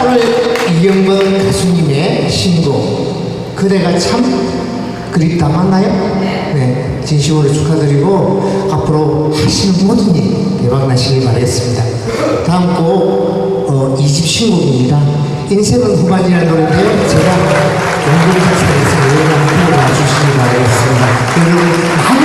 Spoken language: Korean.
오늘 이경범 가수님의 신곡 그대가 참 그립다 맞나요? 네. 진심으로 축하드리고 앞으로 하시는 모든 일 대박 나시길 바라겠습니다. 다음 곡 어, 2집 신곡입니다. 인생은 후반이라는 노래인데요. 제가 연극 작사에서 여러분 앞으로 와주시기 바라겠습니다. 여러분 많은